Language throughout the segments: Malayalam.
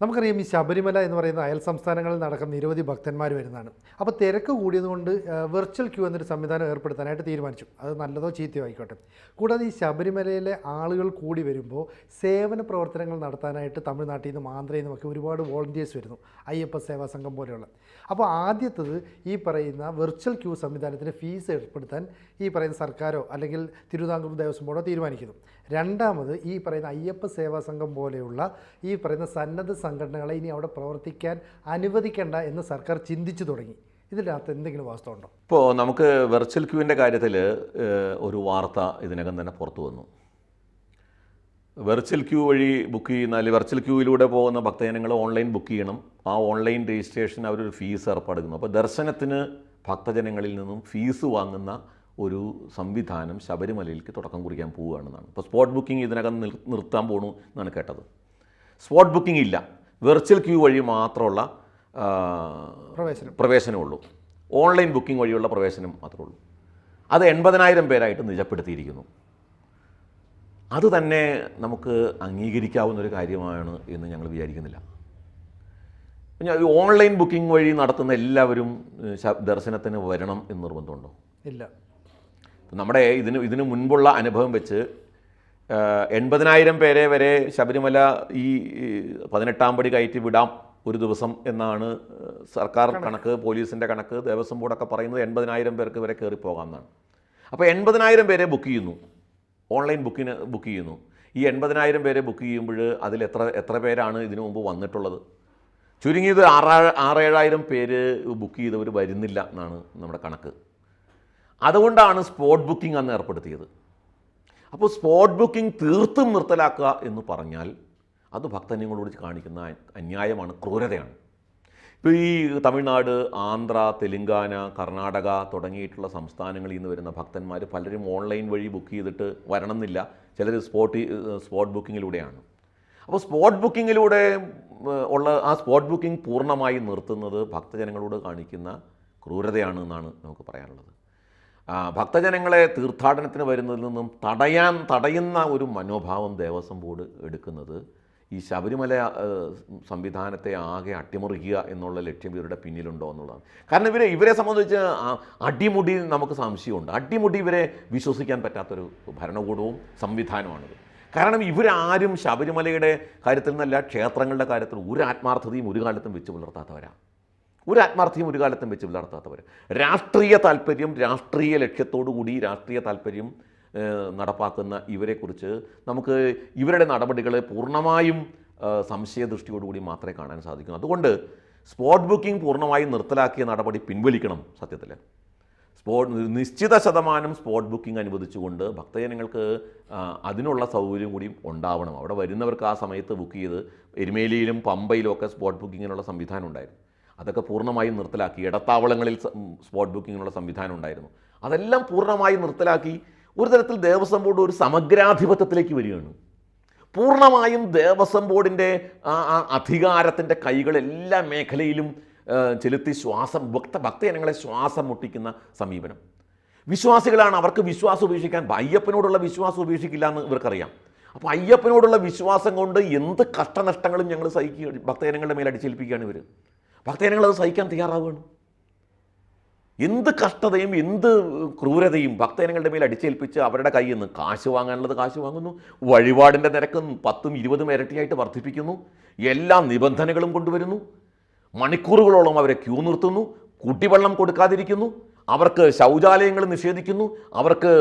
നമുക്കറിയാം ഈ ശബരിമല എന്ന് പറയുന്ന അയൽ സംസ്ഥാനങ്ങളിൽ നടക്കുന്ന നിരവധി ഭക്തന്മാർ വരുന്നതാണ്. അപ്പോൾ തിരക്ക് കൂടിയതുകൊണ്ട് വെർച്വൽ ക്യൂ എന്നൊരു സംവിധാനം ഏർപ്പെടുത്താനായിട്ട് തീരുമാനിച്ചു. അത് നല്ലതോ ചീത്തയോ ആയിക്കോട്ടെ. കൂടാതെ ഈ ശബരിമലയിലെ ആളുകൾ കൂടി വരുമ്പോൾ സേവന പ്രവർത്തനങ്ങൾ നടത്താനായിട്ട് തമിഴ്നാട്ടിൽ നിന്നും ആന്ധ്രയിൽ നിന്നുമൊക്കെ ഒരുപാട് വോളണ്ടിയേഴ്സ് വരുന്നു. അയ്യപ്പ സേവാ സംഘം പോലെയുള്ള. അപ്പോൾ ആദ്യത്തത് ഈ പറയുന്ന വെർച്വൽ ക്യൂ സംവിധാനത്തിന് ഫീസ് ഏർപ്പെടുത്താൻ ഈ പറയുന്ന സർക്കാരോ അല്ലെങ്കിൽ തിരുവിതാംകൂർ ദേവസ്വം ബോർഡോ തീരുമാനിക്കുന്നു. രണ്ടാമത് ഈ പറയുന്ന അയ്യപ്പ സേവാ സംഘം പോലെയുള്ള ഈ പറയുന്ന സന്നദ്ധ സംഘടനകളെ ഇനി അവിടെ പ്രവർത്തിക്കാൻ അനുവദിക്കേണ്ട എന്ന് സർക്കാർ ചിന്തിച്ചു തുടങ്ങി. ഇതിനകത്ത് എന്തെങ്കിലും വാസ്തവം ഉണ്ടോ ഇപ്പോൾ നമുക്ക് വെർച്വൽ ക്യൂവിന്റെ കാര്യത്തിൽ ഒരു വാർത്ത ഇതിനകം തന്നെ പുറത്തു വന്നു. വെർച്വൽ ക്യൂ വഴി ബുക്ക് ചെയ്യുന്ന അല്ലെങ്കിൽ വെർച്വൽ ക്യൂവിലൂടെ പോകുന്ന ഭക്തജനങ്ങൾ ഓൺലൈൻ ബുക്ക് ചെയ്യണം. ആ ഓൺലൈൻ രജിസ്ട്രേഷൻ അവരൊരു ഫീസ് ഏർപ്പെടുന്നു അപ്പോൾ ദർശനത്തിന് ഭക്തജനങ്ങളിൽ നിന്നും ഫീസ് വാങ്ങുന്ന ഒരു സംവിധാനം ശബരിമലയിലേക്ക് തുടക്കം കുറിക്കാൻ പോവുകയാണെന്നാണ്. ഇപ്പോൾ സ്പോട്ട് ബുക്കിംഗ് ഇതിനകം നിർ- നിർത്താൻ പോണു എന്നാണ് കേട്ടത്. സ്പോട്ട് ബുക്കിംഗ് ഇല്ല. വെർച്വൽ ക്യൂ വഴി മാത്രമുള്ള പ്രവേശനം. പ്രവേശനമുള്ളൂ. ഓൺലൈൻ ബുക്കിംഗ് വഴിയുള്ള പ്രവേശനം മാത്രമേ ഉള്ളൂ. അത് എൺപതിനായിരം പേരായിട്ട് നിജപ്പെടുത്തിയിരിക്കുന്നു. അത് തന്നെ നമുക്ക് അംഗീകരിക്കാവുന്ന ഒരു കാര്യമാണ് എന്ന് ഞങ്ങൾ വിചാരിക്കുന്നില്ല. പിന്നെ ഓൺലൈൻ ബുക്കിംഗ് വഴി നടത്തുന്ന എല്ലാവരും ദർശനത്തിന് വരണം എന്ന് നിർബന്ധമുണ്ടോ? ഇല്ല. നമ്മുടെ ഇതിന് ഇതിന് മുൻപുള്ള അനുഭവം വെച്ച് എൺപതിനായിരം പേരെ വരെ ശബരിമല ഈ പതിനെട്ടാം പടി കയറ്റി വിടാം ഒരു ദിവസം എന്നാണ് സർക്കാർ കണക്ക്. പോലീസിന്റെ കണക്ക് ദേവസ്വം ബോർഡൊക്കെ പറയുന്നത് എൺപതിനായിരം പേർക്ക് വരെ കയറി പോകാം എന്നാണ് അപ്പോൾ എൺപതിനായിരം പേരെ ബുക്ക് ചെയ്യുന്നു. ഓൺലൈൻ ബുക്കിന് ബുക്ക് ചെയ്യുന്നു. ഈ എൺപതിനായിരം പേരെ ബുക്ക് ചെയ്യുമ്പോൾ അതിൽ എത്ര എത്ര പേരാണ് ഇതിനു മുമ്പ് വന്നിട്ടുള്ളത്? ചുരുങ്ങിയത് ആറാ ആറേഴായിരം പേര് ബുക്ക് ചെയ്തവർ വരുന്നില്ല എന്നാണ് നമ്മുടെ കണക്ക്. അതുകൊണ്ടാണ് സ്പോട്ട് ബുക്കിംഗ് അന്ന് ഏർപ്പെടുത്തിയത്. അപ്പോൾ സ്പോട്ട് ബുക്കിംഗ് തീർത്തും നിർത്തലാക്കുക എന്ന് പറഞ്ഞാൽ അത് ഭക്തജനങ്ങളോട് കാണിക്കുന്ന അന്യായമാണ് ക്രൂരതയാണ്. ഇപ്പോൾ ഈ തമിഴ്നാട് ആന്ധ്ര തെലുങ്കാന കർണാടക തുടങ്ങിയിട്ടുള്ള സംസ്ഥാനങ്ങളിൽ നിന്ന് വരുന്ന ഭക്തന്മാർ പലരും ഓൺലൈൻ വഴി ബുക്ക് ചെയ്തിട്ട് വരണം എന്നില്ല ചിലർ സ്പോട്ട് സ്പോട്ട് ബുക്കിങ്ങിലൂടെയാണ് അപ്പോൾ സ്പോട്ട് ബുക്കിങ്ങിലൂടെ ഉള്ള ആ സ്പോട്ട് ബുക്കിംഗ് പൂർണമായി നിർത്തുന്നത് ഭക്തജനങ്ങളോട് കാണിക്കുന്ന ക്രൂരതയാണ് എന്നാണ് നമുക്ക് പറയാനുള്ളത്. ഭക്തജനങ്ങളെ തീർത്ഥാടനത്തിന് വരുന്നതിൽ നിന്നും തടയാൻ തടയുന്ന ഒരു മനോഭാവം ദേവസ്വം ബോർഡ് എടുക്കുന്നത് ഈ ശബരിമല സംവിധാനത്തെ ആകെ അട്ടിമറിക്കുക എന്നുള്ള ലക്ഷ്യം ഇവരുടെ പിന്നിലുണ്ടോ എന്നുള്ളതാണ്. കാരണം ഇവരെ ഇവരെ സംബന്ധിച്ച് അടിമുടി നമുക്ക് സംശയമുണ്ട്. അടിമുടി ഇവരെ വിശ്വസിക്കാൻ പറ്റാത്തൊരു ഭരണകൂടവും സംവിധാനമാണിത്. കാരണം ഇവരാരും ശബരിമലയുടെ കാര്യത്തിൽ നിന്നല്ല ക്ഷേത്രങ്ങളുടെ കാര്യത്തിൽ ഒരു ആത്മാർത്ഥതയും ഒരു കാലത്തും വെച്ച് പുലർത്താത്തവരാണ് ഒരു ആത്മാർത്ഥിയും ഒരു കാലത്തും വെച്ച് പുലർത്താത്തവർ രാഷ്ട്രീയ താല്പര്യം രാഷ്ട്രീയ ലക്ഷ്യത്തോടു കൂടി രാഷ്ട്രീയ താല്പര്യം നടപ്പാക്കുന്ന ഇവരെക്കുറിച്ച് നമുക്ക് ഇവരുടെ നടപടികളെ പൂർണമായും സംശയദൃഷ്ടിയോടുകൂടി മാത്രമേ കാണാൻ സാധിക്കൂ. അതുകൊണ്ട് സ്പോട്ട് ബുക്കിംഗ് പൂർണമായും നിർത്തലാക്കിയ നടപടി പിൻവലിക്കണം സത്യത്തിൽ സ്പോട്ട് നിശ്ചിത ശതമാനം സ്പോട്ട് ബുക്കിംഗ് അനുവദിച്ചുകൊണ്ട് ഭക്തജനങ്ങൾക്ക് അതിനുള്ള സൗകര്യം കൂടി ഉണ്ടാവണം. അവിടെ വരുന്നവർക്ക് ആ സമയത്ത് ബുക്ക് ചെയ്ത് എരുമേലിയിലും പമ്പയിലും ഒക്കെ സ്പോട്ട് ബുക്കിങ്ങിനുള്ള സംവിധാനം ഉണ്ടായിരുന്നു. അതൊക്കെ പൂർണമായും നിർത്തലാക്കി. ഇടത്താവളങ്ങളിൽ സ്പോട്ട് ബുക്കിങ്ങിനുള്ള സംവിധാനം ഉണ്ടായിരുന്നു. അതെല്ലാം പൂർണമായും നിർത്തലാക്കി ഒരു തരത്തിൽ ദേവസ്വം ബോർഡ് ഒരു സമഗ്രാധിപത്യത്തിലേക്ക് വരികയാണ്. പൂർണമായും ദേവസ്വം ബോർഡിന്റെ അധികാരത്തിന്റെ കൈകൾ എല്ലാ മേഖലയിലും ചെലുത്തി ശ്വാസം ഭക്ത ഭക്തജനങ്ങളെ ശ്വാസം മുട്ടിക്കുന്ന സമീപനം. വിശ്വാസികളാണ് അവർക്ക് വിശ്വാസം ഉപേക്ഷിക്കാൻ അയ്യപ്പനോടുള്ള വിശ്വാസം ഉപേക്ഷിക്കില്ല എന്ന് ഇവർക്കറിയാം. അപ്പോൾ അയ്യപ്പനോടുള്ള വിശ്വാസം കൊണ്ട് എന്ത് കഷ്ടനഷ്ടങ്ങളും ഞങ്ങൾ സഹിക്കുക ഭക്തജനങ്ങളുടെ മേൽ അടിച്ചേൽപ്പിക്കുകയാണ് ഇവർ ഭക്തജനങ്ങൾ അത് സഹിക്കാൻ തയ്യാറാവുകയാണ്. എന്ത് കഷ്ടതയും എന്ത് ക്രൂരതയും ഭക്തജനങ്ങളുടെ മേൽ അടിച്ചേൽപ്പിച്ച് അവരുടെ കയ്യിൽ നിന്ന് കാശ് വാങ്ങാനുള്ളത് കാശ് വാങ്ങുന്നു. വഴിപാടിന്റെ നിരക്ക് പത്തും ഇരുപതും ഇരട്ടിയായിട്ട് വർദ്ധിപ്പിക്കുന്നു. എല്ലാ നിബന്ധനകളും കൊണ്ടുവരുന്നു. മണിക്കൂറുകളോളം അവരെ ക്യൂ നിർത്തുന്നു. കുട്ടിവെള്ളം കൊടുക്കാതിരിക്കുന്നു. അവർക്ക് ശൗചാലയങ്ങൾ നിഷേധിക്കുന്നു. അവർക്ക്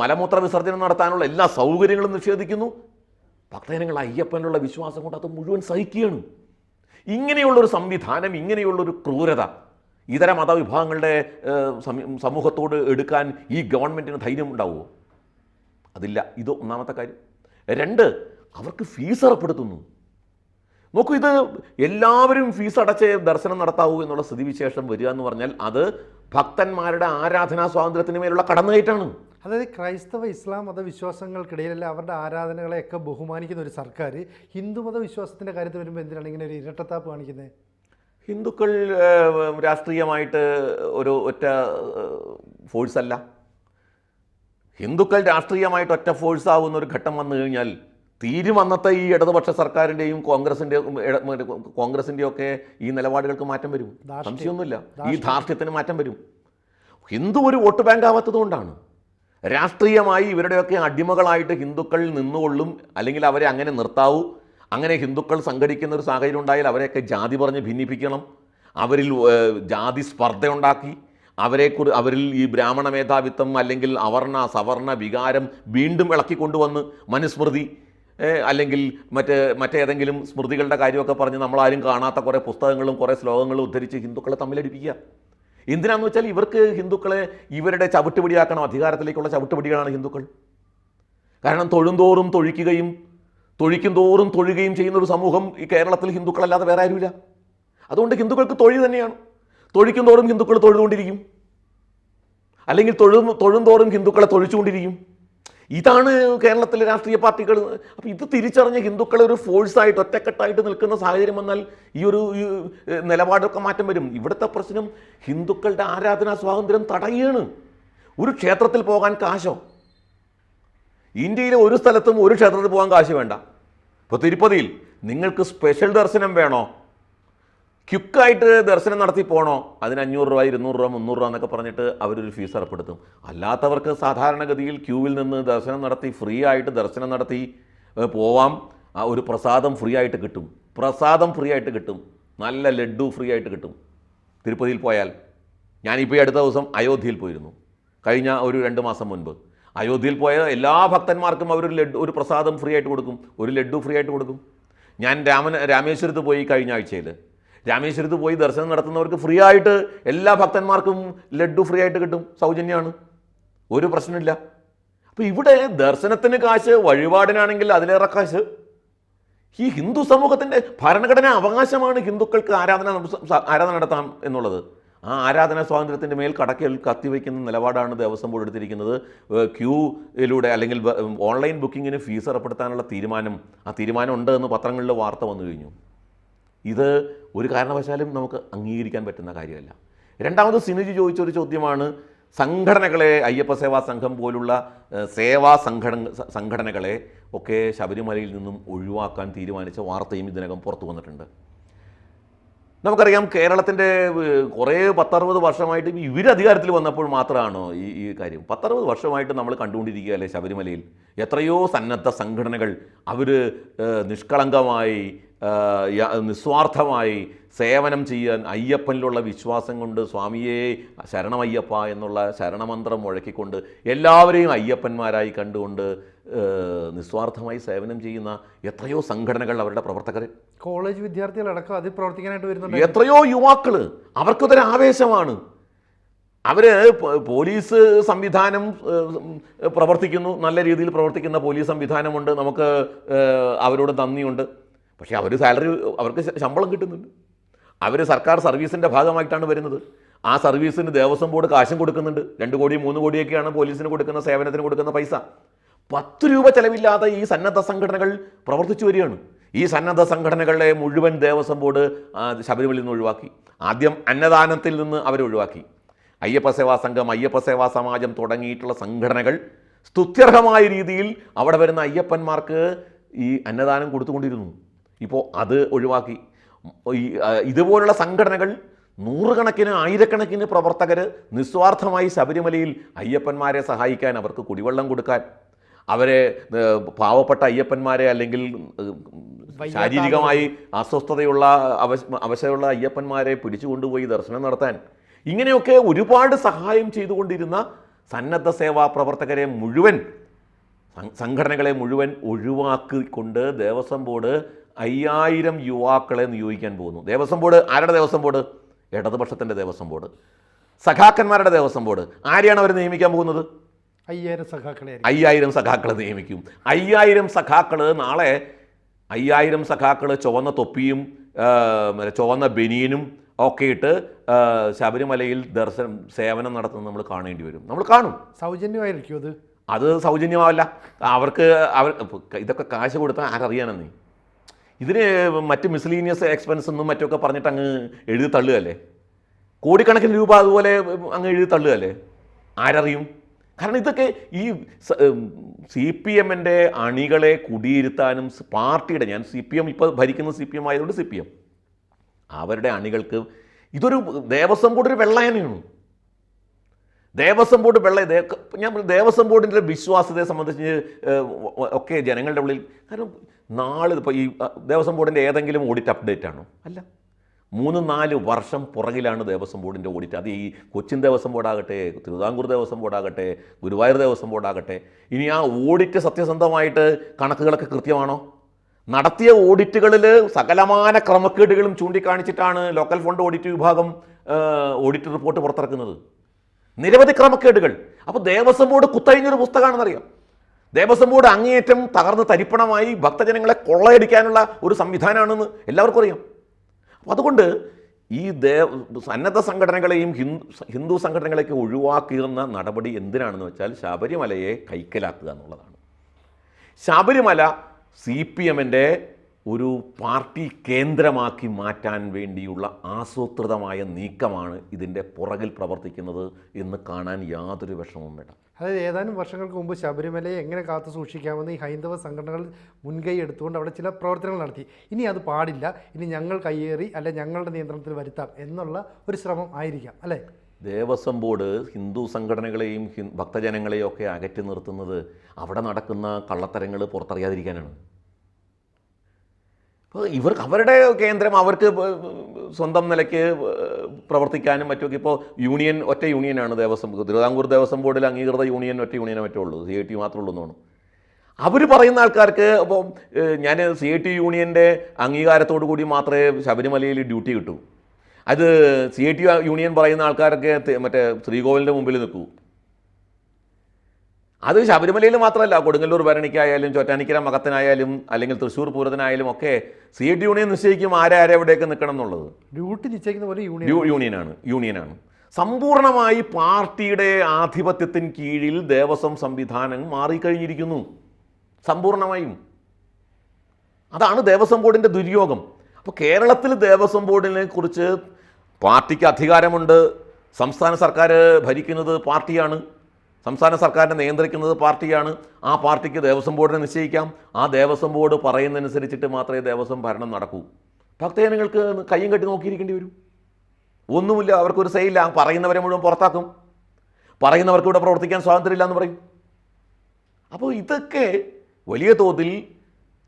മലമൂത്ര വിസർജനം നടത്താനുള്ള എല്ലാ സൗകര്യങ്ങളും നിഷേധിക്കുന്നു. ഭക്തജനങ്ങൾ അയ്യപ്പനുള്ള വിശ്വാസം കൊണ്ട് അത് മുഴുവൻ സഹിക്കുകയാണ്. ഇങ്ങനെയുള്ളൊരു സംവിധാനം ഇങ്ങനെയുള്ളൊരു ക്രൂരത ഇതര മതവിഭാഗങ്ങളുടെ സമൂഹത്തോട് എടുക്കാൻ ഈ ഗവൺമെന്റിന് ധൈര്യം ഉണ്ടാവുമോ? അതില്ല. ഇത് ഒന്നാമത്തെ കാര്യം. രണ്ട് അവർക്ക് ഫീസ് ഏർപ്പെടുത്തുന്നു. നോക്കൂ ഇത് എല്ലാവരും ഫീസ് അടച്ച് ദർശനം നടത്താവൂ എന്നുള്ള സ്ഥിതിവിശേഷം വരിക എന്ന് പറഞ്ഞാൽ അത് ഭക്തന്മാരുടെ ആരാധനാ സ്വാതന്ത്ര്യത്തിന് മേലുള്ള കടന്നുകയറ്റാണ്. അതായത് ക്രൈസ്തവ ഇസ്ലാം മതവിശ്വാസങ്ങൾക്കിടയിലല്ല അവരുടെ ആരാധനകളെയൊക്കെ ബഹുമാനിക്കുന്ന ഒരു സർക്കാർ. ഹിന്ദു മതവിശ്വാസത്തിന്റെ കാര്യത്തിൽ വരുമ്പോൾ എന്തിനാണ് ഇങ്ങനെ ഒരു ഇരട്ടത്താപ്പ് കാണിക്കുന്നത്? ഹിന്ദുക്കൾ രാഷ്ട്രീയമായിട്ട് ഒരു ഒറ്റ ഫോഴ്സ് അല്ല ഹിന്ദുക്കൾ രാഷ്ട്രീയമായിട്ട് ഒറ്റ ഫോഴ്സ് ആവുന്ന ഒരു ഘട്ടം വന്നു കഴിഞ്ഞാൽ തീരും അന്നത്തെ ഈ ഇടതുപക്ഷ സർക്കാരിന്റെയും കോൺഗ്രസിന്റെ കോൺഗ്രസിന്റെയും ഒക്കെ ഈ നിലപാടുകൾക്ക് മാറ്റം വരും. സംശയമൊന്നുമില്ല. ഈ ധാർഷ്ട്യത്തിന് മാറ്റം വരും. ഹിന്ദു ഒരു വോട്ട് ബാങ്ക് ആവാത്തത് കൊണ്ടാണ് രാഷ്ട്രീയമായി ഇവരുടെയൊക്കെ അടിമകളായിട്ട് ഹിന്ദുക്കൾ നിന്നുകൊള്ളും അല്ലെങ്കിൽ അവരെ അങ്ങനെ നിർത്താവൂ. അങ്ങനെ ഹിന്ദുക്കൾ സംഘടിക്കുന്ന ഒരു സാഹചര്യം ഉണ്ടായാൽ അവരെയൊക്കെ ജാതി പറഞ്ഞ് ഭിന്നിപ്പിക്കണം. അവരിൽ ജാതി സ്പർദ്ധ ഉണ്ടാക്കി അവരെക്കുറി അവരിൽ ഈ ബ്രാഹ്മണ മേധാവിത്വം അല്ലെങ്കിൽ അവർണ സവർണ വികാരം വീണ്ടും ഇളക്കിക്കൊണ്ടുവന്ന് മനുസ്മൃതി അല്ലെങ്കിൽ മറ്റ് മറ്റേതെങ്കിലും സ്മൃതികളുടെ കാര്യമൊക്കെ പറഞ്ഞ് നമ്മളാരും കാണാത്ത കുറേ പുസ്തകങ്ങളും കുറേ ശ്ലോകങ്ങളും ഉദ്ധരിച്ച് ഹിന്ദുക്കളെ തമ്മിലടിപ്പിക്കുക. എന്തിനാന്ന് വെച്ചാൽ ഇവർക്ക് ഹിന്ദുക്കളെ ഇവരുടെ ചവിട്ടുപിടിയാക്കണം അധികാരത്തിലേക്കുള്ള ചവിട്ടുപിടികളാണ് ഹിന്ദുക്കൾ. കാരണം തൊഴുന്തോറും തൊഴിക്കുകയും തൊഴിക്കും തോറും തൊഴുകയും ചെയ്യുന്ന ഒരു സമൂഹം ഈ കേരളത്തിൽ ഹിന്ദുക്കളല്ലാതെ വേറെ ആരുമില്ല. അതുകൊണ്ട് ഹിന്ദുക്കൾക്ക് തൊഴിൽ തന്നെയാണ്. തൊഴിക്കും തോറും ഹിന്ദുക്കൾ തൊഴുതുകൊണ്ടിരിക്കും. അല്ലെങ്കിൽ തൊഴും തൊഴുന്തോറും ഹിന്ദുക്കളെ തൊഴിച്ചുകൊണ്ടിരിക്കും. ഇതാണ് കേരളത്തിലെ രാഷ്ട്രീയ പാർട്ടികൾ. അപ്പോൾ ഇത് തിരിച്ചറിഞ്ഞ ഹിന്ദുക്കളെ ഒരു ഫോഴ്സായിട്ട് ഒറ്റക്കെട്ടായിട്ട് നിൽക്കുന്ന സാഹചര്യം വന്നാൽ ഈ ഒരു നിലപാടൊക്കെ മാറ്റം വരും. ഇവിടുത്തെ പ്രശ്നം ഹിന്ദുക്കളുടെ ആരാധനാ സ്വാതന്ത്ര്യം തടയുകയാണ് ഒരു ക്ഷേത്രത്തിൽ പോകാൻ കാശോ? ഇന്ത്യയിലെ ഒരു സ്ഥലത്തും ഒരു ക്ഷേത്രത്തിൽ പോകാൻ കാശ് വേണ്ട. ഇപ്പോൾ തിരുപ്പതിയിൽ നിങ്ങൾക്ക് സ്പെഷ്യൽ ദർശനം വേണോ? ക്യുക്കായിട്ട് ദർശനം നടത്തി പോകണോ അതിന് അഞ്ഞൂറ് രൂപ ഇരുന്നൂറ് രൂപ മുന്നൂറ് രൂപ എന്നൊക്കെ പറഞ്ഞിട്ട് അവരൊരു ഫീസ് ഏർപ്പെടുത്തും. അല്ലാത്തവർക്ക് സാധാരണഗതിയിൽ ക്യൂവിൽ നിന്ന് ദർശനം നടത്തി ഫ്രീ ആയിട്ട് ദർശനം നടത്തി പോവാം. ഒരു പ്രസാദം ഫ്രീ ആയിട്ട് കിട്ടും. പ്രസാദം ഫ്രീ ആയിട്ട് കിട്ടും. നല്ല ലഡ്ഡു ഫ്രീ ആയിട്ട് കിട്ടും. തിരുപ്പതിയിൽ പോയാൽ. ഞാനിപ്പോൾ ഈ അടുത്ത ദിവസം അയോധ്യയിൽ പോയിരുന്നു. കഴിഞ്ഞ ഒരു രണ്ട് മാസം മുൻപ്. അയോധ്യയിൽ പോയ എല്ലാ ഭക്തന്മാർക്കും അവർ ലഡ്ഡു ഒരു പ്രസാദം ഫ്രീ ആയിട്ട് കൊടുക്കും. ഒരു ലഡ്ഡു ഫ്രീ ആയിട്ട് കൊടുക്കും. ഞാൻ രാമൻ രാമേശ്വരത്ത് പോയി കഴിഞ്ഞ ആഴ്ചയിൽ രാമേശ്വരത്ത് പോയി ദർശനം നടത്തുന്നവർക്ക് ഫ്രീ ആയിട്ട് എല്ലാ ഭക്തന്മാർക്കും ലഡ്ഡു ഫ്രീ ആയിട്ട് കിട്ടും. സൗജന്യമാണ്. ഒരു പ്രശ്നമില്ല. അപ്പോൾ ഇവിടെ ദർശനത്തിന് കാശ് വഴിപാടിനാണെങ്കിൽ അതിലേറെ കാശ്. ഈ ഹിന്ദു സമൂഹത്തിന്റെ ഭരണഘടനാ അവകാശമാണ് ഹിന്ദുക്കൾക്ക് ആരാധന ആരാധന നടത്താം എന്നുള്ളത്. ആ ആരാധന സ്വാതന്ത്ര്യത്തിന്റെ മേൽ കടക്കൽ കത്തിവയ്ക്കുന്ന നിലപാടാണ് ദേവസ്വം ബോർഡ് എടുത്തിരിക്കുന്നത്. ക്യൂയിലൂടെ അല്ലെങ്കിൽ ഓൺലൈൻ ബുക്കിങ്ങിന് ഫീസ് ഏർപ്പെടുത്താനുള്ള തീരുമാനം. ആ തീരുമാനം ഉണ്ട് എന്ന് പത്രങ്ങളിൽ വാർത്ത വന്നു കഴിഞ്ഞു. ഇത് ഒരു കാരണവശാലും നമുക്ക് അംഗീകരിക്കാൻ പറ്റുന്ന കാര്യമല്ല. രണ്ടാമത് സിനുജി ചോദിച്ച ഒരു ചോദ്യമാണ് സംഘടനകളെ അയ്യപ്പ സേവാ സംഘം പോലുള്ള സേവാ സംഘടന സംഘടനകളെ ഒക്കെ ശബരിമലയിൽ നിന്നും ഒഴിവാക്കാൻ തീരുമാനിച്ച വാർത്തയും ഇതിനകം പുറത്തു വന്നിട്ടുണ്ട്. നമുക്കറിയാം കേരളത്തിന്റെ കുറേ പത്തറുപത് വർഷമായിട്ട് ഇവർ അധികാരത്തിൽ വന്നപ്പോൾ മാത്രമാണോ ഈ ഈ കാര്യം. പത്തറുപത് വർഷമായിട്ട് നമ്മൾ കണ്ടുകൊണ്ടിരിക്കുകയല്ലേ ശബരിമലയിൽ? എത്രയോ സന്നദ്ധ സംഘടനകൾ അവർ നിഷ്കളങ്കമായി നിസ്വാർത്ഥമായി സേവനം ചെയ്യാൻ അയ്യപ്പനിലുള്ള വിശ്വാസം കൊണ്ട് സ്വാമിയെ ശരണമയ്യപ്പ എന്നുള്ള ശരണമന്ത്രം മുഴക്കിക്കൊണ്ട് എല്ലാവരെയും അയ്യപ്പന്മാരായി കണ്ടുകൊണ്ട് നിസ്വാർത്ഥമായി സേവനം ചെയ്യുന്ന എത്രയോ സംഘടനകൾ അവരുടെ പ്രവർത്തകർ. കോളേജ് വിദ്യാർത്ഥികളടക്കം അതിൽ പ്രവർത്തിക്കാനായിട്ട് വരുന്നുണ്ട്. എത്രയോ യുവാക്കൾ അവർക്കതൊരു ആവേശമാണ്. അവർ പോലീസ് സംവിധാനം പ്രവർത്തിക്കുന്നു. നല്ല രീതിയിൽ പ്രവർത്തിക്കുന്ന പോലീസ് സംവിധാനമുണ്ട്. നമുക്ക് അവരോട് നന്ദിയുണ്ട്. പക്ഷേ അവർ സാലറി അവർക്ക് ശമ്പളം കിട്ടുന്നുണ്ട്. അവർ സർക്കാർ സർവീസിന്റെ ഭാഗമായിട്ടാണ് വരുന്നത്. ആ സർവീസിന് ദേവസ്വം ബോർഡ് കാശും കൊടുക്കുന്നുണ്ട്. രണ്ട് കോടി മൂന്ന് കോടിയൊക്കെയാണ് പോലീസിന് കൊടുക്കുന്ന സേവനത്തിന് കൊടുക്കുന്ന പൈസ. പത്ത് രൂപ ചിലവില്ലാതെ ഈ സന്നദ്ധ സംഘടനകൾ പ്രവർത്തിച്ചു വരികയാണ്. ഈ സന്നദ്ധ സംഘടനകളെ മുഴുവൻ ദേവസ്വം ബോർഡ് ശബരിമലയിൽ നിന്ന് ഒഴിവാക്കി. ആദ്യം അന്നദാനത്തിൽ നിന്ന് അവരെ ഒഴിവാക്കി. അയ്യപ്പ സേവാ സംഘം അയ്യപ്പ സേവാ സമാജം തുടങ്ങിയിട്ടുള്ള സംഘടനകൾ സ്തുത്യർഹമായ രീതിയിൽ അവിടെ വരുന്ന അയ്യപ്പന്മാർക്ക് ഈ അന്നദാനം കൊടുത്തുകൊണ്ടിരുന്നു. ഇപ്പോൾ അത് ഒഴിവാക്കി. ഈ ഇതുപോലുള്ള സംഘടനകൾ നൂറുകണക്കിന് ആയിരക്കണക്കിന് പ്രവർത്തകർ നിസ്വാർത്ഥമായി ശബരിമലയിൽ അയ്യപ്പന്മാരെ സഹായിക്കാൻ അവർക്ക് കുടിവെള്ളം കൊടുക്കാൻ അവരെ പാവപ്പെട്ട അയ്യപ്പന്മാരെ അല്ലെങ്കിൽ ശാരീരികമായി അസ്വസ്ഥതയുള്ള അവശ അവശയുള്ള അയ്യപ്പന്മാരെ പിടിച്ചു കൊണ്ടുപോയി ദർശനം നടത്താൻ. ഇങ്ങനെയൊക്കെ ഒരുപാട് സഹായം ചെയ്തുകൊണ്ടിരുന്ന സന്നദ്ധ സേവാ പ്രവർത്തകരെ മുഴുവൻ സംഘടനകളെ മുഴുവൻ ഒഴിവാക്കിക്കൊണ്ട് ദേവസ്വം ബോർഡ് അയ്യായിരം യുവാക്കളെ നിയോഗിക്കാൻ പോകുന്നു. ദേവസ്വം ബോർഡ് ആരുടെ ദേവസ്വം ബോർഡ്? ഇടതുപക്ഷത്തിന്റെ ദേവസ്വം ബോർഡ്. സഖാക്കന്മാരുടെ ദേവസ്വം ബോർഡ്. ആരെയാണ് അവർ നിയമിക്കാൻ പോകുന്നത്? അയ്യായിരം സഖാക്കളെ അയ്യായിരം സഖാക്കളെ നിയമിക്കും. അയ്യായിരം സഖാക്കൾ നാളെ അയ്യായിരം സഖാക്കൾ ചുവന്ന തൊപ്പിയും ചുവന്ന ബനിയനും ഒക്കെ ഇട്ട് ശബരിമലയിൽ ദർശനം സേവനം നടത്തുന്നത് നമ്മൾ കാണേണ്ടി വരും. നമ്മൾ കാണും. സൗജന്യമായിരിക്കും അത്. അത് സൗജന്യമാവല്ല. അവർക്ക് അവർ ഇതൊക്കെ കാശ് കൊടുത്താൽ ആരറിയാനെന്നേ ഇതിന് മറ്റ് മിസ്ലീനിയസ് എക്സ്പെൻസ് എന്നും മറ്റൊക്കെ പറഞ്ഞിട്ട് അങ്ങ് എഴുതി തള്ളുകയല്ലേ? കോടിക്കണക്കിന് രൂപ അതുപോലെ അങ്ങ് എഴുതി തള്ളുകയല്ലേ? ആരറിയും? കാരണം ഇതൊക്കെ ഈ സി പി എമ്മിന്റെ അണികളെ കുടിയിരുത്താനും പാർട്ടിയുടെ ഞാൻ സി പി എം ഇപ്പോൾ ഭരിക്കുന്ന സി പി എം ആയതുകൊണ്ട് സി പി എം അവരുടെ അണികൾക്ക് ഇതൊരു ദേവസ്വം കൂടെ ഒരു വെള്ളയനയാണ് ദേവസ്വം ബോർഡ് വെള്ള ഞാൻ ദേവസ്വം ബോർഡിന്റെ വിശ്വാസ്യതയെ സംബന്ധിച്ച് ഒക്കെ ജനങ്ങളുടെ ഉള്ളിൽ കാരണം നാളെ ഇപ്പോൾ ഈ ദേവസ്വം ബോർഡിന്റെ ഏതെങ്കിലും ഓഡിറ്റ് അപ്ഡേറ്റ് ആണോ? അല്ല. മൂന്ന് നാല് വർഷം പുറകിലാണ് ദേവസ്വം ബോർഡിന്റെ ഓഡിറ്റ്. അത് ഈ കൊച്ചിൻ ദേവസ്വം ബോർഡാകട്ടെ തിരുവിതാംകൂർ ദേവസ്വം ബോർഡാകട്ടെ ഗുരുവായൂർ ദേവസ്വം ബോർഡാകട്ടെ ഇനി ആ ഓഡിറ്റ് സത്യസന്ധമായിട്ട് കണക്കുകളൊക്കെ കൃത്യമാണോ? നടത്തിയ ഓഡിറ്റുകളിൽ സകലമാന ക്രമക്കേടുകളും ചൂണ്ടിക്കാണിച്ചിട്ടാണ് ലോക്കൽ ഫണ്ട് ഓഡിറ്റ് വിഭാഗം ഓഡിറ്റ് റിപ്പോർട്ട് പുറത്തിറക്കുന്നത്. നിരവധി ക്രമക്കേടുകൾ. അപ്പോൾ ദേവസ്വം ബോർഡ് കുത്തഴിഞ്ഞൊരു പുസ്തകമാണെന്നറിയാം. ദേവസ്വം ബോർഡ് അങ്ങേയറ്റം തകർന്ന് തരിപ്പണമായി ഭക്തജനങ്ങളെ കൊള്ളയടിക്കാനുള്ള ഒരു സംവിധാനമാണെന്ന് എല്ലാവർക്കും അറിയാം. അപ്പം അതുകൊണ്ട് ഈ ദേവ സന്നദ്ധ സംഘടനകളെയും ഹിന്ദു ഹിന്ദു സംഘടനകളെയൊക്കെ ഒഴിവാക്കുന്ന നടപടി എന്തിനാണെന്ന് വെച്ചാൽ ശബരിമലയെ കൈക്കലാക്കുക എന്നുള്ളതാണ്. ശബരിമല സി പി എമ്മിന്റെ ഒരു പാർട്ടി കേന്ദ്രമാക്കി മാറ്റാൻ വേണ്ടിയുള്ള ആസൂത്രിതമായ നീക്കമാണ് ഇതിന്റെ പുറകിൽ പ്രവർത്തിക്കുന്നത് എന്ന് കാണാൻ യാതൊരു വിഷമവും വേണ്ട. അതായത് ഏതാനും വർഷങ്ങൾക്ക് മുമ്പ് ശബരിമലയെ എങ്ങനെ കാത്തു സൂക്ഷിക്കാമെന്ന് ഈ ഹൈന്ദവ സംഘടനകൾ മുൻകൈ എടുത്തുകൊണ്ട് അവിടെ ചില പ്രവർത്തനങ്ങൾ നടത്തി. ഇനി അത് പാടില്ല. ഇനി ഞങ്ങൾ കയ്യേറി അല്ലെ ഞങ്ങളുടെ നിയന്ത്രണത്തിൽ വരുത്താം എന്നുള്ള ഒരു ശ്രമം ആയിരിക്കാം അല്ലേ? ദേവസ്വം ബോർഡ് ഹിന്ദു സംഘടനകളെയും ഭക്തജനങ്ങളെയും ഒക്കെ അകറ്റി നിർത്തുന്നത് അവിടെ നടക്കുന്ന കള്ളത്തരങ്ങൾ പുറത്തറിയാതിരിക്കാനാണ്. ഇവർക്ക് അവരുടെ കേന്ദ്രം അവർക്ക് സ്വന്തം നിലയ്ക്ക് പ്രവർത്തിക്കാനും മറ്റുമൊക്കെ. ഇപ്പോൾ യൂണിയൻ ഒറ്റ യൂണിയനാണ് ദേവസ്വം തിരുവിതാംകൂർ ദേവസ്വം ബോർഡിൽ അംഗീകൃത യൂണിയൻ ഒറ്റ യൂണിയനെ മറ്റേ ഉള്ളൂ സി ഐ ടി മാത്രമേ ഉള്ളൂ എന്നാണ്. അവർ പറയുന്ന ആൾക്കാർക്ക് അപ്പോൾ ഞാൻ സി ഐ ടി യൂണിയന്റെ അംഗീകാരത്തോടു കൂടി മാത്രമേ ശബരിമലയിൽ ഡ്യൂട്ടി കിട്ടൂ. അത് സി ഐ ടി യൂണിയൻ പറയുന്ന ആൾക്കാരൊക്കെ മറ്റേ ശ്രീകോവിലിന്റെ മുമ്പിൽ നിൽക്കൂ. അത് ശബരിമലയിൽ മാത്രമല്ല കൊടുങ്ങല്ലൂർ ഭരണിക്കായാലും ചോറ്റാനിക്കര മകത്തിനായാലും അല്ലെങ്കിൽ തൃശ്ശൂർ പൂരത്തിനായാലും ഒക്കെ സി ഐ ടി യൂണിയൻ നിശ്ചയിക്കും ആരാരെ എവിടെയൊക്കെ നിൽക്കണം എന്നുള്ളത്. ഡ്യൂട്ടി നിശ്ചയിക്കുന്ന പോലെ യൂണിയൻ യൂണിയനാണ് യൂണിയനാണ്. സമ്പൂർണമായി പാർട്ടിയുടെ ആധിപത്യത്തിൻ കീഴിൽ ദേവസ്വം സംവിധാനം മാറിക്കഴിഞ്ഞിരിക്കുന്നു. സമ്പൂർണമായും. അതാണ് ദേവസ്വം ബോർഡിന്റെ ദുര്യോഗം. അപ്പോൾ കേരളത്തിൽ ദേവസ്വം ബോർഡിനെ കുറിച്ച് പാർട്ടിക്ക് അധികാരമുണ്ട്. സംസ്ഥാന സർക്കാർ ഭരിക്കുന്നത് പാർട്ടിയാണ്. സംസ്ഥാന സർക്കാരിനെ നിയന്ത്രിക്കുന്നത് പാർട്ടിയാണ്. ആ പാർട്ടിക്ക് ദേവസ്വം ബോർഡിനെ നിശ്ചയിക്കാം. ആ ദേവസ്വം ബോർഡ് പറയുന്നതനുസരിച്ചിട്ട് മാത്രമേ ദേവസ്വം ഭരണം നടക്കൂ. ഭക്തജനങ്ങൾക്ക് കയ്യും കെട്ടി നോക്കിയിരിക്കേണ്ടി വരും. ഒന്നുമില്ല അവർക്കൊരു സൈയില്ല പറയുന്നവരെ മുഴുവൻ പുറത്താക്കും. പറയുന്നവർക്ക് ഇവിടെ പ്രവർത്തിക്കാൻ സ്വാതന്ത്ര്യമില്ല എന്ന് പറയും. അപ്പോൾ ഇതൊക്കെ വലിയ തോതിൽ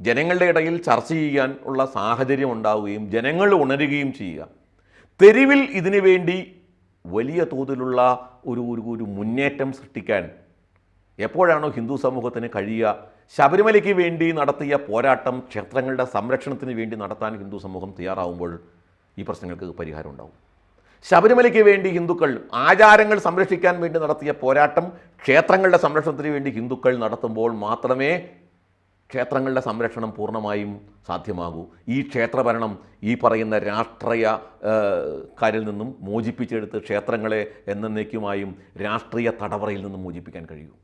ജനങ്ങളുടെ ഇടയിൽ ചർച്ച ചെയ്യാൻ ഉള്ള സാഹചര്യം ഉണ്ടാവുകയും ജനങ്ങൾ ഉണരുകയും ചെയ്യുക. തെരുവിൽ ഇതിനു വേണ്ടി വലിയ തോതിലുള്ള ഒരു ഒരു ഒരു മുന്നേറ്റം സൃഷ്ടിക്കാൻ എപ്പോഴാണോ ഹിന്ദു സമൂഹത്തിന് കഴിയുക ശബരിമലയ്ക്ക് വേണ്ടി നടത്തിയ പോരാട്ടം ക്ഷേത്രങ്ങളുടെ സംരക്ഷണത്തിന് വേണ്ടി നടത്താൻ ഹിന്ദു സമൂഹം തയ്യാറാവുമ്പോൾ ഈ പ്രശ്നങ്ങൾക്ക് പരിഹാരം ഉണ്ടാവും. ശബരിമലയ്ക്ക് വേണ്ടി ഹിന്ദുക്കൾ ആചാരങ്ങൾ സംരക്ഷിക്കാൻ വേണ്ടി നടത്തിയ പോരാട്ടം ക്ഷേത്രങ്ങളുടെ സംരക്ഷണത്തിന് വേണ്ടി ഹിന്ദുക്കൾ നടത്തുമ്പോൾ മാത്രമേ ക്ഷേത്രങ്ങളുടെ സംരക്ഷണം പൂർണമായും സാധ്യമാകൂ. ഈ ക്ഷേത്രഭരണം ഈ പറയുന്ന രാഷ്ട്രീയ കാര്യം കാരിൽ നിന്നും മോചിപ്പിച്ചെടുത്ത് ക്ഷേത്രങ്ങളെ എന്നേക്കുമായും രാഷ്ട്രീയ തടവറയിൽ നിന്നും മോചിപ്പിക്കാൻ കഴിയൂ.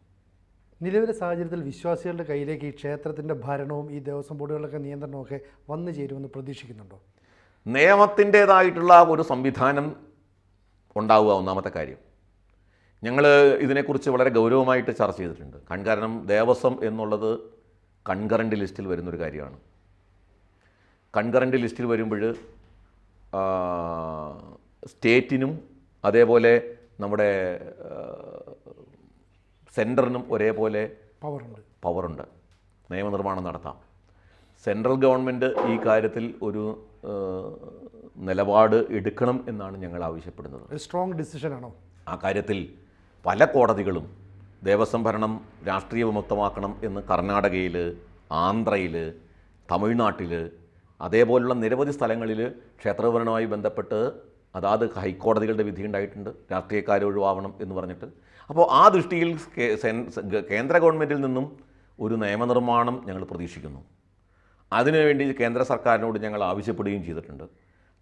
നിലവിലെ സാഹചര്യത്തിൽ വിശ്വാസികളുടെ കയ്യിലേക്ക് ഈ ക്ഷേത്രത്തിന്റെ ഭരണവും ഈ ദേവസ്വം ബോർഡുകളുടെ നിയന്ത്രണമൊക്കെ വന്നു ചേരുമെന്ന് പ്രതീക്ഷിക്കുന്നുണ്ടോ? നിയമത്തിന്റേതായിട്ടുള്ള ഒരു സംവിധാനം ഉണ്ടാവുക ഒന്നാമത്തെ കാര്യം. ഞങ്ങൾ ഇതിനെക്കുറിച്ച് വളരെ ഗൗരവമായിട്ട് ചർച്ച ചെയ്തിട്ടുണ്ട്. കാരണം ദേവസ്വം എന്നുള്ളത് കൺകറന്റ് ലിസ്റ്റിൽ വരുന്നൊരു കാര്യമാണ്. കൺകറന്റ് ലിസ്റ്റിൽ വരുമ്പോൾ സ്റ്റേറ്റിനും അതേപോലെ നമ്മുടെ സെന്ററിനും ഒരേപോലെ പവറുണ്ട്. പവറുണ്ട്. നിയമനിർമ്മാണം നടത്താം. സെൻട്രൽ ഗവൺമെന്റ് ഈ കാര്യത്തിൽ ഒരു നിലപാട് എടുക്കണം എന്നാണ് ഞങ്ങൾ ആവശ്യപ്പെടുന്നത്. സ്ട്രോങ് ഡിസിഷനാണോ? ആ കാര്യത്തിൽ പല കോടതികളും ദേവസ്വം ഭരണം രാഷ്ട്രീയ വിമുക്തമാക്കണം എന്ന് കർണാടകയിൽ ആന്ധ്രയിൽ തമിഴ്നാട്ടിൽ അതേപോലുള്ള നിരവധി സ്ഥലങ്ങളിൽ ക്ഷേത്രഭരണവുമായി ബന്ധപ്പെട്ട് അതാത് ഹൈക്കോടതികളുടെ വിധി ഉണ്ടായിട്ടുണ്ട്. രാഷ്ട്രീയക്കാർ ഒഴിവാവണം എന്ന് പറഞ്ഞിട്ട്. അപ്പോൾ ആ ദൃഷ്ടിയിൽ കേന്ദ്ര ഗവൺമെന്റിൽ നിന്നും ഒരു നിയമനിർമ്മാണം ഞങ്ങൾ പ്രതീക്ഷിക്കുന്നു. അതിനുവേണ്ടി കേന്ദ്ര സർക്കാരിനോട് ഞങ്ങൾ ആവശ്യപ്പെടുകയും ചെയ്തിട്ടുണ്ട്.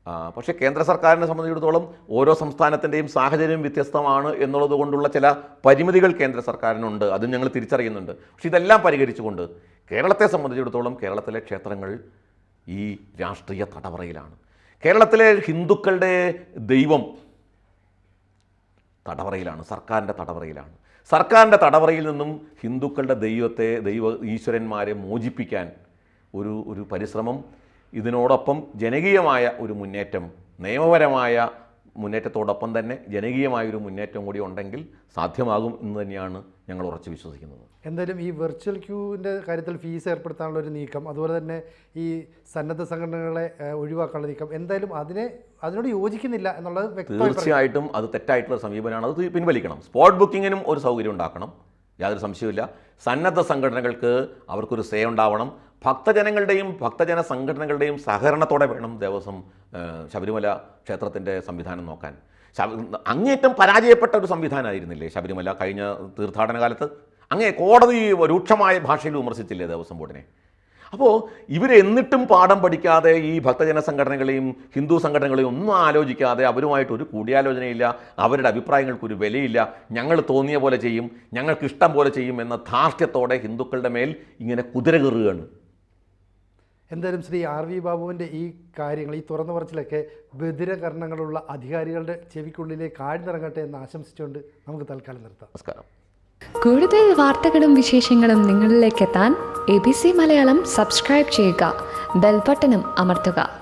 പക്ഷേ കേന്ദ്ര സർക്കാരിനെ സംബന്ധിച്ചിടത്തോളം ഓരോ സംസ്ഥാനത്തിന്റെയും സാഹചര്യം വ്യത്യസ്തമാണ് എന്നുള്ളത് കൊണ്ടുള്ള ചില പരിമിതികൾ കേന്ദ്ര സർക്കാരിനുണ്ട്. അതും ഞങ്ങൾ തിരിച്ചറിയുന്നുണ്ട്. പക്ഷെ ഇതെല്ലാം പരിഹരിച്ചുകൊണ്ട് കേരളത്തെ സംബന്ധിച്ചിടത്തോളം കേരളത്തിലെ ക്ഷേത്രങ്ങൾ ഈ രാഷ്ട്രീയ തടവറയിലാണ്. കേരളത്തിലെ ഹിന്ദുക്കളുടെ ദൈവം തടവറയിലാണ് സർക്കാരിന്റെ തടവറയിലാണ്. സർക്കാരിന്റെ തടവറയിൽ നിന്നും ഹിന്ദുക്കളുടെ ദൈവത്തെ ദൈവ ഈശ്വരന്മാരെ മോചിപ്പിക്കാൻ ഒരു ഒരു പരിശ്രമം ഇതിനോടൊപ്പം ജനകീയമായ ഒരു മുന്നേറ്റം നിയമപരമായ മുന്നേറ്റത്തോടൊപ്പം തന്നെ ജനകീയമായ ഒരു മുന്നേറ്റം കൂടി ഉണ്ടെങ്കിൽ സാധ്യമാകും എന്ന് തന്നെയാണ് ഞങ്ങൾ ഉറച്ചു വിശ്വസിക്കുന്നത്. എന്തായാലും ഈ വെർച്വൽ ക്യൂവിന്റെ കാര്യത്തിൽ ഫീസ് ഏർപ്പെടുത്താനുള്ള ഒരു നീക്കം അതുപോലെ തന്നെ ഈ സന്നദ്ധ സംഘടനകളെ ഒഴിവാക്കാനുള്ള നീക്കം എന്തായാലും അതിനെ അതിനോട് യോജിക്കുന്നില്ല എന്നുള്ളത് തീർച്ചയായിട്ടും അത് തെറ്റായിട്ടുള്ള സമീപനമാണ്. അത് പിൻവലിക്കണം. സ്പോട്ട് ബുക്കിങ്ങിനും ഒരു സൗകര്യം ഉണ്ടാക്കണം. യാതൊരു സംശയവുമില്ല. സന്നദ്ധ സംഘടനകൾക്ക് അവർക്കൊരു സേ ഉണ്ടാവണം. ഭക്തജനങ്ങളുടെയും ഭക്തജന സംഘടനകളുടെയും സഹകരണത്തോടെ വേണം ദേവസ്വം ശബരിമല ക്ഷേത്രത്തിന്റെ സംവിധാനം നോക്കാൻ. അങ്ങേറ്റം പരാജയപ്പെട്ട ഒരു സംവിധാനമായിരുന്നില്ലേ ശബരിമല കഴിഞ്ഞ തീർത്ഥാടന കാലത്ത്? അങ്ങേ കോടതി രൂക്ഷമായ ഭാഷയിൽ വിമർശിച്ചില്ലേ ദേവസ്വം ബോർഡിനെ? അപ്പോൾ ഇവരെന്നിട്ടും പാഠം പഠിക്കാതെ ഈ ഭക്തജന സംഘടനകളെയും ഹിന്ദു സംഘടനകളെയും ഒന്നും ആലോചിക്കാതെ അവരുമായിട്ട് ഒരു കൂടിയാലോചനയില്ല അവരുടെ അഭിപ്രായങ്ങൾക്ക് ഒരു വിലയില്ല ഞങ്ങൾ തോന്നിയ പോലെ ചെയ്യും ഞങ്ങൾക്ക് ഇഷ്ടം പോലെ ചെയ്യും എന്ന ധാർഷ്ട്യത്തോടെ ഹിന്ദുക്കളുടെ മേൽ ഇങ്ങനെ കുതിര കയറുകയാണ് എന്തായാലും ശ്രീ ആർ വി ബാബുവിന്റെ ഈ കാര്യങ്ങൾ ഈ തുറന്നു പറച്ചിലൊക്കെ ബധിരകരണങ്ങളുള്ള അധികാരികളുടെ ചെവിക്കുള്ളിലേക്ക് ആഴ്ന്നിറങ്ങട്ടെ എന്ന് ആശംസിച്ചുകൊണ്ട് നമുക്ക് തൽക്കാലം നിർത്താം. നമസ്കാരം. കൂടുതൽ വാർത്തകളും വിശേഷങ്ങളും നിങ്ങളിലേക്ക് എത്താൻ A B C Malayalam subscribe ചെയ്യുക ബെൽബട്ടനും അമർത്തുക.